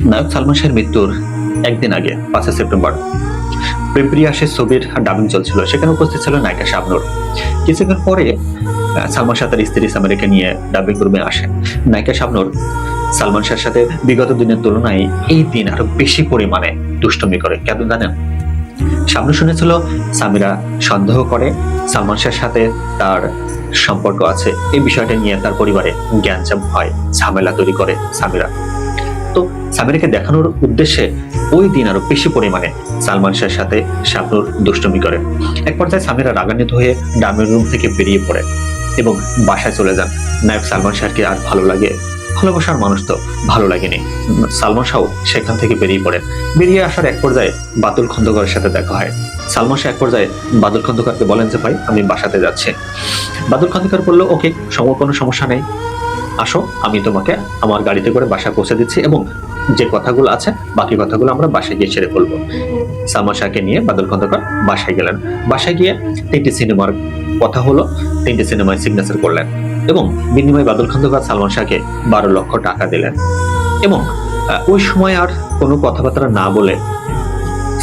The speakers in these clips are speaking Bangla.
নায়ক সালমান শাহের মৃত্যুর একদিন আগে, পাঁচই সেপ্টেম্বর। প্রেমপ্রিয়াসের ছবির ডাবিং চলছিল, সেখানে উপস্থিত ছিল নায়িকা শাবনুর। কিছুক্ষণ পরে সালমান শাহ তার স্ত্রী সামেরিকে নিয়ে ডাবিং রুমে আসেন। নায়িকা শাবনুর সালমান শাহের সাথে বিগত দিনের তুলনায় এই দিন আরও বেশি পরিমাণে দুষ্টমি করে। কেন জানেন? শাবনুর শুনেছিল, সামিরা সন্দেহ করে, সালমান শাহের সাথে তার সম্পর্ক আছে। এই বিষয়টা নিয়ে তার পরিবারে জ্ঞানচাপ হয়, ঝামেলা তৈরি করে সামিরা। তো সামিরাকে দেখানোর উদ্দেশ্যে ওই দিন আরও বেশি পরিমাণে সালমান শাহের সাথে শাবনুর দুষ্টমি করে। এক পর্যায়ে সামিরা রাগান্বিত হয়ে ডামের রুম থেকে বেরিয়ে পড়ে এবং বাসায় চলে যান। নায়ক সালমান শাহকে আর ভালো লাগে, ভালোবাসার মানুষ তো ভালো লাগেনি। সালমান শাহ সেখান থেকে বেরিয়ে পড়েন। বেরিয়ে আসার এক পর্যায়ে বাদল খন্দকারের সাথে দেখা হয়। সালমান শাহ এক পর্যায়ে বাদল খন্দকারকে বলেন যে, ভাই, আমি বাসাতে যাচ্ছি। বাদল খন্দকার বলল, ওকে সম কোনো সমস্যা নেই। আসো, আমি তোমাকে আমার গাড়িতে করে বাসায় পৌঁছে দিচ্ছি এবং যে কথাগুলো আছে, বাকি কথাগুলো আমরা বাসায় গিয়ে ছেড়ে ফেলব। সালমান শাহকে নিয়ে বাদল খন্দকার বাসায় গেলেন। বাসায় গিয়ে তিনটি সিনেমার কথা হলো, তিনটি সিনেমায় সিগনেচার করলেন এবং বিনিময়ে বাদল খন্দকার সালমান শাহকে বারো লক্ষ টাকা দিলেন। এবং ওই সময় আর কোনো কথাবার্তা না বলে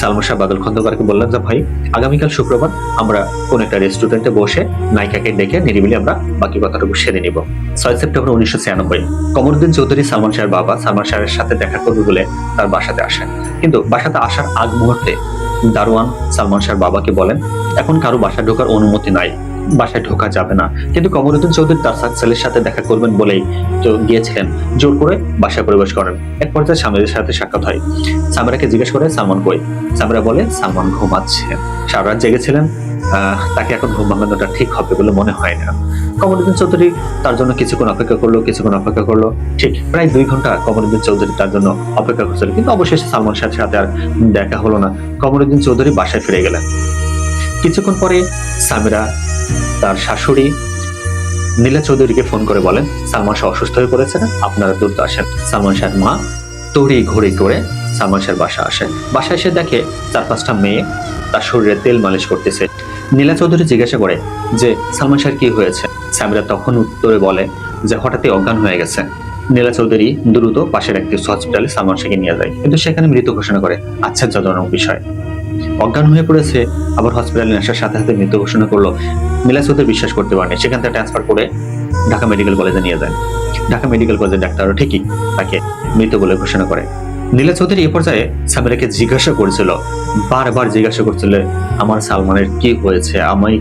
সালমান শাহ বাদল খন্দকারকে বললাম, যে ভাই, আগামীকাল শুক্রবার আমরা কোন একটা রেস্টুরেন্টে বসে নায়িকাকে ডেকে নিরিবিলি আমরা বাকি কথাটুকু সেরে নিব। ছয় সেপ্টেম্বর উনিশশো ছিয়ানব্বই। কমরুদ্দিন চৌধুরী সালমান শাহের বাবা সালমান শাহের সাথে দেখা করবে বলে তার বাসাতে আসেন। কিন্তু বাসাতে আসার আগ মুহূর্তে দারোয়ান সালমান শাহের বাবাকে বলেন, এখন কারও বাসা ঢোকার অনুমতি নাই। বাসায় ঢোকা যাবে না। কিন্তু কমরুদ্দিন চৌধুরী তার ছেলের সাথে দেখা করবেন বলেই গিয়েছিলেন। জোর করে বাসায় প্রবেশ করেন। এক পর্যায়ে স্বামীর সাথে সাক্ষাৎ হয়। সামিরাকে জিজ্ঞেস করে, সালমান কই? সামিরা বলে, সালমান ঘুমাচ্ছে। সারা জেগেছিলেন। তাকে এখন ঘুম ভাঙানোটা ঠিক হবে বলে মনে হয় না। কমরুদ্দিন চৌধুরী তার জন্য কিছুক্ষণ অপেক্ষা করল, কিছুক্ষণ অপেক্ষা করল। ঠিক প্রায় দুই ঘণ্টা কমরুদ্দিন চৌধুরী তার জন্য অপেক্ষা করছিল কিন্তু অবশেষে সালমান সাথে আর দেখা হলো না। কমরুদ্দিন চৌধুরী বাসায় ফিরে গেলেন। কিছুক্ষণ পরে সামিরা তার শাশুড়ি নীলা চৌধুরীকে ফোন করে বলেন, সালমান শাহ অসুস্থ হয়ে পড়েছে না আপনারা দ্রুত আসেন। সালমান শাহের মা তড়ি ঘড়ি করে সালমান শাহের বাসা আসে বাসায় এসে দেখে চার পাঁচটা মেয়ে তার শরীরে তেল মালিশ করতেছে। নীলা চৌধুরী জিজ্ঞাসা করে যে, সালমান শাহের কি হয়েছে? সামিরা তখন উত্তরে বলে যে, হঠাৎই অজ্ঞান হয়ে গেছে। নীলা চৌধুরী দ্রুত পাশের একটি হসপিটালে সালমান শাহকে নিয়ে যায়। কিন্তু সেখানে মৃত ঘোষণা করে আশ্চর্যজনক বিষয়। অজ্ঞান হয়ে পড়েছে, আবার হসপিটালে আসার সাথে সাথে মৃত্যু ঘোষণা করল। মিলাস ওদের বিশ্বাস করতে পারেনি। সেখান থেকে ট্রান্সফার করে ঢাকা মেডিকেল কলেজে নিয়ে যায়। ঢাকা মেডিকেল কলেজের ডাক্তারও ঠিকই তাকে মৃত বলে ঘোষণা করে। নীলা চৌধুরী এ পর্যায়ে সামিরাকে জিজ্ঞাসা করেছিল, বারবার জিজ্ঞাসা করছিল, আমার সালমানের কি হয়েছে? আমি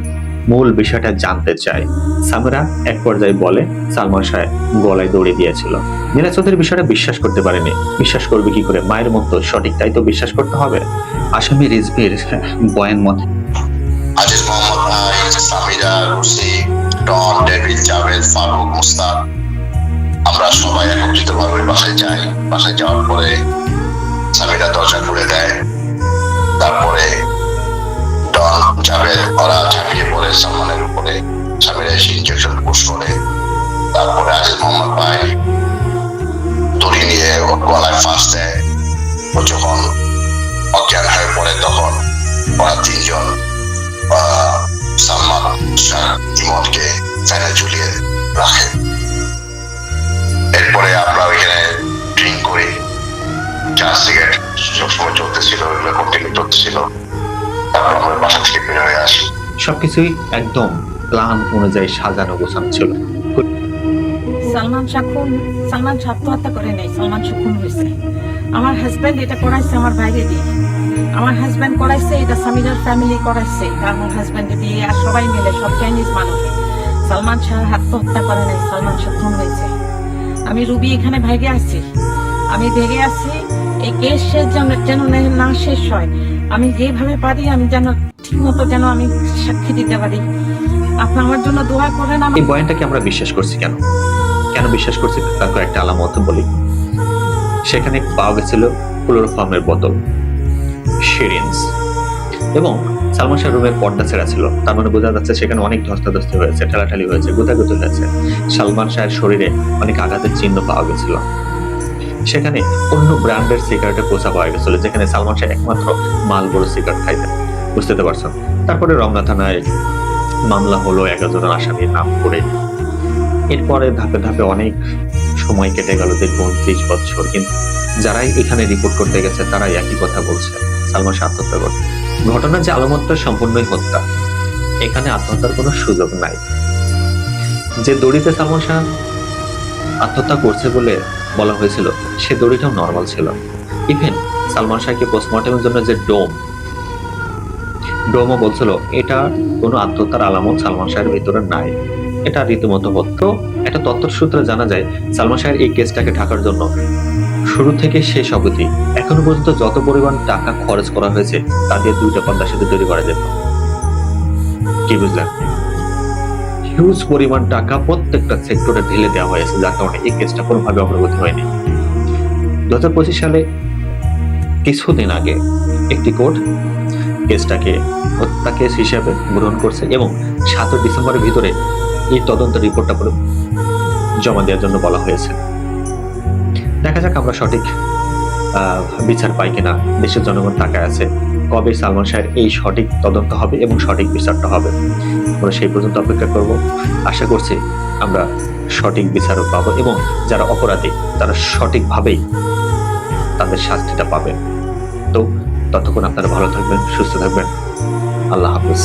মূল বিষয়টা জানতে চাই সামিরা এক পর্যায়ে বলে, সালমান শাহ গলায় দৌড়ে দিয়েছিল। নীলা চৌধুরী বিষয়টা বিশ্বাস করতে পারেনি। বিশ্বাস করবে কি করে? মায়ের মতো সঠিক তাই তো বিশ্বাস করতে হবে? আসামি রিজভির বয়ান মতে আজিজ মোহাম্মদ সামিরা রুসি ডেভিড জাভেদ, ফারুক, মুস্তাক। আমরা সবাই একত্রিত ভাবে বাসায় যাই। বাসায় যাওয়ার পরে সামিরা দরজা খুলে দেয়। তারপরে জাভেদ ওরা ঝাঁপিয়ে পড়ে সালমানের উপরে সামিরা এসে ইঞ্জেকশন পুশ করে, তারপরে আজিজ মোহাম্মদ ভাই। দড়ি নিয়ে ওর গলায় ফাঁস দেয়। ও যখন অজ্ঞান হয়ে পড়ে তখন ওরা তিনজন সালমান ইমনকে ফ্যানে ঝুলিয়ে রাখে। এরপরে আমরা ওইখানে ড্রিঙ্ক করি। চা সিগারেট সবসময় চলতেছিল কন্টিনিউ চলতেছিল। সবকিছুই একদম প্ল্যান অনুযায়ী সাজানো গোছানো ছিল। সালমান শাহ খুন, সালমান আত্মহত্যা করে সালমান শাহ খুন হয়েছে। আমার হাজব্যান্ড এটা করাইছে আমার বাইরে দিয়ে। আমার হাজব্যান্ড করাইছে, এটা ফ্যামিলি করাইছে আমার হাজব্যান্ডে দিয়ে আর সবাই মিলে, সব চাইনিজ মানুষ। সালমান শাহ আত্মহত্যা করে সালমান শাহ হয়েছে। আমি রুবি এখানে ভেগে আছি। আমি ভেগে আছি এই কেস শেষ যেন না শেষ হয়। আমি যেভাবে পারি, আমি যেন ঠিক মতো যেন আমি সাক্ষী দিতে পারি। আপনি আমার জন্য দোয়া করেন আমি এই বয়ানটাকে আমরা বিশ্বাস করছি কেন? কেন বিশ্বাস করছি? তার কয়েকটা আলামত বলি। সেখানে পাওয়া গেছিল ক্লোরোফর্মের বোতল, সিরিঞ্জ এবং সালমান শাহ রুমের পর্দা ছেঁড়া ছিল। তার মানে বোঝা যাচ্ছে সেখানে অনেক ধস্তাধস্তি হয়েছে, ঠেলাঠালি হয়েছে, গুতাগুতি হয়েছে। সালমান শাহের শরীরে অনেক আঘাতের চিহ্ন পাওয়া গেছিল। সেখানে অন্য ব্র্যান্ডের সিগারেটের পোষা পাওয়া গেছিল, যেখানে সালমান শাহ একমাত্র মাল বড় সিগারেট খাইতেন। বুঝতে পারছেন তারপরে রমনা থানায় মামলা হলো এগারো আসামির নাম করে। এরপরে ধাপে ধাপে অনেক সময় কেটে গেল, দীর্ঘ উনত্রিশ বছর। কিন্তু যারাই এখানে রিপোর্ট করতে গেছে, তারাই একই কথা বলছে, সালমান শাহ আত্মহত্যা করছে ঘটনা যে আলমত্তা সম্পূর্ণই হত্যা। এখানে আত্মহত্যার কোনো সুযোগ নাই। যে দড়িতে সালমান শাহ আত্মহত্যা করছে বলে বলা হয়েছিল, সে দড়িটাও নর্মাল ছিল। ইভেন সালমান শাহকে পোস্টমর্টমের জন্য যে ডোম ডোমও বলছিল, এটা কোনো আত্মহত্যার আলামত সালমান শাহের ভিতরে নাই। এটা রীতিমতো হত্য একটা তথ্যের সূত্রে জানা যায়, সালমান শাহের এই কেসটাকে ঢাকার জন্য শুরু থেকে শেষ অবধি, এখনও পর্যন্ত যত পরিমাণ টাকা খরচ করা হয়েছে তা দিয়ে দুইটা পর্দা সেতু তৈরি করা যেত। কি বুঝলেন? হিউজ পরিমাণ টাকা প্রত্যেকটা সেক্টরে ঢেলে দেওয়া হয়েছে, যার কারণে এই কেসটা কোনোভাবে অগ্রগতি হয়নি। দু হাজার পঁচিশ সালে কিছুদিন আগে একটি কোর্ট কেসটাকে হত্যা কেস হিসেবে গ্রহণ করছে এবং সাতই ডিসেম্বরের ভিতরে এই তদন্ত রিপোর্টটা পুরো জমা দেওয়ার জন্য বলা হয়েছে। দেখা যাক আমরা সঠিক বিচার পাই কিনা, দেশের জনগণ তাকায় আছে। কবে সালমান শাহের এই সঠিক তদন্ত হবে এবং সঠিক বিচারটা হবে? আমরা সেই পর্যন্ত অপেক্ষা করব। আশা করছি আমরা সঠিক বিচারও পাবো এবং যারা অপরাধী, তারা সঠিকভাবেই তাদের শাস্তিটা পাবেন। তো ততক্ষণ আপনারা ভালো থাকবেন, সুস্থ থাকবেন। আল্লাহ হাফিজ।